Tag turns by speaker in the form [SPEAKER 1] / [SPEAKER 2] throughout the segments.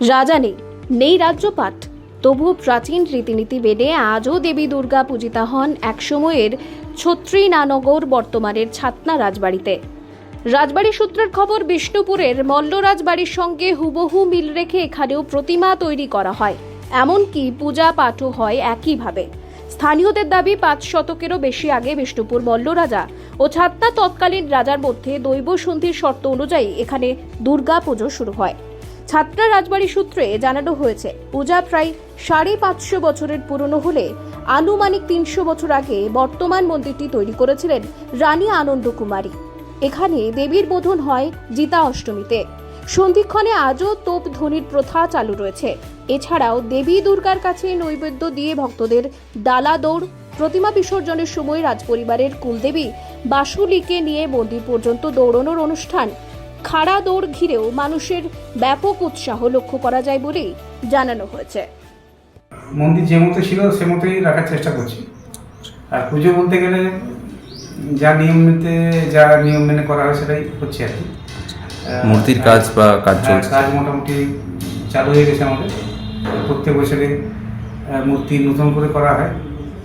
[SPEAKER 1] রাজা নেই। নেই রাজ্যপাট তবু প্রাচীন রীতিনীতি বেদে আজও দেবী দুর্গা পূজিতা হন একসময়ের ছত্রী নানগর বর্তমানের ছাতনা রাজবাড়িতে। রাজবাড়ি সূত্রের খবর, বিষ্ণুপুরের মল্লরাজ বাড়ির সঙ্গে হুবহু মিল রেখে এখানেও প্রতিমা তৈরি করা হয়। এমনকি পূজা পাঠও হয় একইভাবে। স্থানীয়দের দাবি, পাঁচ শতকেরও বেশি আগে বিষ্ণুপুর মল্লরাজা ও ছাতনা তৎকালীন রাজার মধ্যে দৈব সন্ধির শর্ত অনুযায়ী এখানে দুর্গা পুজো শুরু হয়। ছাত্রা রাজবাড়ি সূত্রে জানানো হয়েছে, পূজা প্রায় সাড়ে পাঁচশো বছরের পুরনো হলে আনুমানিক তিনশো বছর আগে বর্তমান মন্দিরটি তৈরি করেছিলেন রানী আনন্দ কুমারী। এখানে দেবীর বোধন হয় জিতা অষ্টমীতে। সন্ধিক্ষণে আজও তোপ ধ্বনির প্রথা চালু রয়েছে। এছাড়াও দেবী দুর্গার কাছে নৈবেদ্য দিয়ে ভক্তদের ডালা দৌড়, প্রতিমা বিসর্জনের সময় রাজপরিবারের কুলদেবী বাসুলিকে নিয়ে মন্দির পর্যন্ত দৌড়ানোর অনুষ্ঠান খাড়া দৌড় ঘিরেও মানুষের ব্যাপক উৎসাহ লক্ষ্য করা যায় বলেই জানানো হয়েছে।
[SPEAKER 2] মন্দির যে মতো ছিল সে মতোই রাখার চেষ্টা করছি। আর পুজো বলতে গেলে যা নিয়মতে যা নিয়ম মেনে করা হয় সেটাই হচ্ছে আর কি।
[SPEAKER 3] মূর্তির কাজ বা কাজ
[SPEAKER 2] হ্যাঁ,
[SPEAKER 3] চলছে।
[SPEAKER 2] কাজ মোটামুটি চালু হয়ে গেছে আমাদের। প্রত্যেক বছরে মূর্তি নতুন করে করা হয়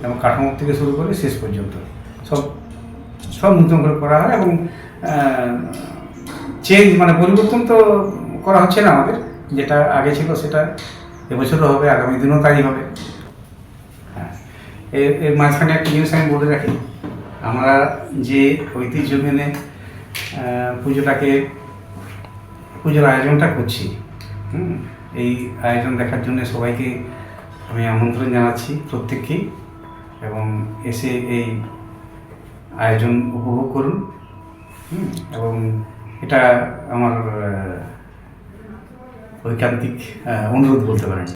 [SPEAKER 2] এবং কাঠামো থেকে শুরু করে শেষ পর্যন্ত। সব সব নতুন করে করা হয় এবং চেঞ্জ মানে পরিবর্তন তো করা হচ্ছে না আমাদের। যেটা আগে ছিল সেটা এবছরও হবে আগামী দিনও তাই হবে। হ্যাঁ। এর মাঝখানে একটা জিনিস আমি বলে রাখি। আমরা যে ঐতিহ্য মেনে পুজোটাকে পুজোর আয়োজনটা করছি হুম, এই আয়োজন দেখার জন্য সবাইকে আমি আমন্ত্রণ জানাচ্ছি প্রত্যেককেই এবং এসে এই আয়োজন উপভোগ করুন এবং এটা আমার ঐকান্তিক অনুরোধ বলতে পারেন।